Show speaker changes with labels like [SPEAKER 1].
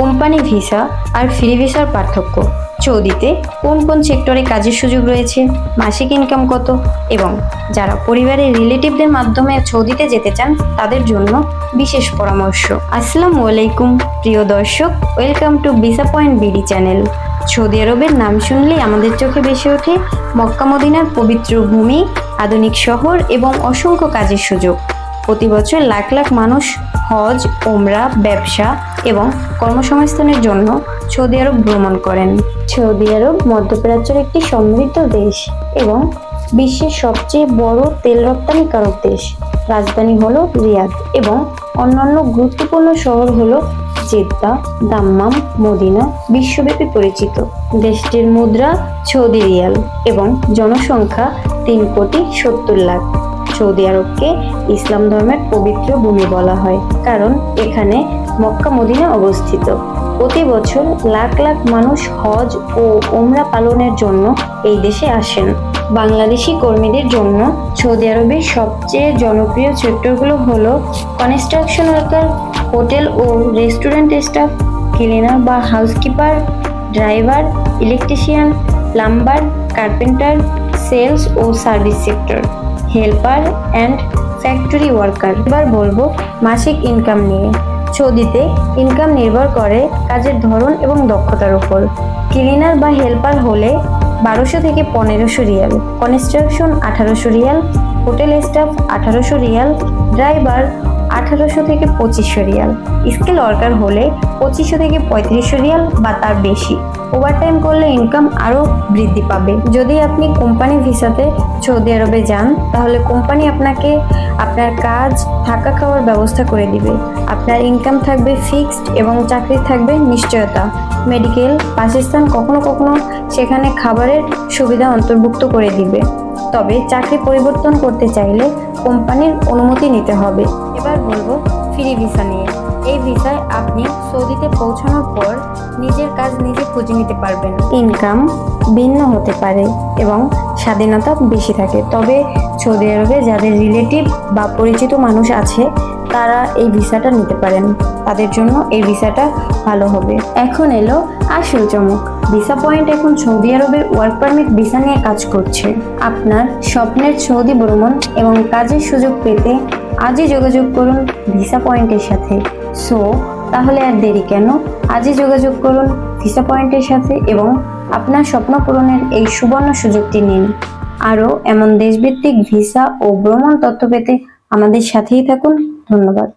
[SPEAKER 1] Company visa আর free ভিসার পার্থক্য। সৌদিতে কোন কোন সেক্টরে কাজের সুযোগ রয়েছে, মাসিক ইনকাম কত এবং যারা পরিবারের রিলেটিভদের মাধ্যমে সৌদিতে যেতে চান, তাদের জন্য বিশেষ পরামর্শ। আসসালামু আলাইকুম, প্রিয় দর্শক, welcome to visa point BD channel. Saudi আরবের নাম শুনলেই আমাদের চোখে ভেসে ওঠে মক্কা মদিনার পবিত্র ভূমি, আধুনিক শহর এবং অসংখ্য কাজের সুযোগ। প্রতি বছর লাখ লাখ মানুষ হজ ওমরা ব্যবসা এবং কর্মসংস্থানের জন্য সৌদি আরব ভ্রমণ করেন। সৌদি আরব মধ্যপ্রাচ্যের একটি সমৃদ্ধ দেশ এবং বিশ্বের সবচেয়ে বড় তেল রপ্তানিকারক দেশ। রাজধানী হল রিয়াদ এবং অন্যান্য গুরুত্বপূর্ণ শহর হলো জেদ্দা, দাম্মাম, মদিনা বিশ্বব্যাপী পরিচিত। দেশটির মুদ্রা সৌদি রিয়াল এবং জনসংখ্যা তিন কোটি সত্তর লাখ। সৌদি আরবকে ইসলাম ধর্মের পবিত্র ভূমি বলা হয়, কারণ এখানে মক্কা মদিনা অবস্থিত। প্রতি বছর লাখ লাখ মানুষ হজ ও ওমরা পালনের জন্য এই দেশে আসেন। বাংলাদেশি কর্মীদের জন্য সৌদি আরবের সবচেয়ে জনপ্রিয় সেক্টরগুলো হলো কনস্ট্রাকশন ওয়ার্কার, হোটেল ও রেস্টুরেন্ট স্টাফ, ক্লিনার বা housekeeper, driver, electrician, plumber, carpenter sales O service sector, helper and factory worker. এবার বলব মাসিক ইনকাম নিয়ে। সৌদিতে ইনকাম নির্ভর করে কাজের ধরন এবং দক্ষতার উপর। ক্লিনার বা হেল্পার হলে বারোশো থেকে পনেরোশো রিয়াল, কনস্ট্রাকশন আঠারোশো রিয়াল, হোটেল স্টাফ আঠারোশো রিয়াল, ড্রাইভার আঠারোশো থেকে পঁচিশশো রিয়াল। স্কিল ওয়ার্কার হলে পঁচিশশো থেকে পঁয়ত্রিশশো রিয়াল বা তার বেশি। ওভারটাইম করলে ইনকাম আরও বৃদ্ধি পাবে। যদি আপনি কোম্পানি ভিসাতে সৌদি আরবে যান, তাহলে কোম্পানি আপনাকে আপনার কাজ, থাকা খাওয়ার ব্যবস্থা করে দিবে। আপনার ইনকাম থাকবে ফিক্সড এবং চাকরি থাকবে নিশ্চয়তা। মেডিকেল, বাসস্থান কখনো কখনো সেখানে খাবারের সুবিধা অন্তর্ভুক্ত করে দিবে। তবে চাকরি পরিবর্তন করতে চাইলে কোম্পানির অনুমতি নিতে হবে। এবার বলব ফ্রি ভিসা নিয়ে। এই ভিসায় আপনি সৌদিতে পৌঁছানোর পর নিজের কাজ নিজে খুঁজে নিতে পারবেন। ইনকাম ভিন্ন হতে পারে এবং স্বাধীনতা বেশি থাকে। তবে সৌদি আরবে যাদের রিলেটিভ বা পরিচিত মানুষ আছে তারা এই ভিসাটা নিতে পারেন। তাদের জন্য এই ভিসাটা ভালো হবে। এখন এলো আসল চমক। ভিসা পয়েন্ট এখন সৌদি আরবের ওয়ার্ক পারমিট ভিসা নিয়ে কাজ করছে। আপনার স্বপ্নের সৌদি ভ্রমণ এবং কাজের সুযোগ পেতে আজই যোগাযোগ করুন ভিসা পয়েন্টের সাথে। সো, তাহলে আর দেরি কেন? আজই যোগাযোগ করুন ভিসা পয়েন্টের সাথে এবং আপনার স্বপ্ন পূরণের এই সুবর্ণ সুযোগটি নিন। আরও এমন দেশভিত্তিক ভিসা ও ভ্রমণ তথ্য পেতে আমাদের সাথেই থাকুন। ধন্যবাদ।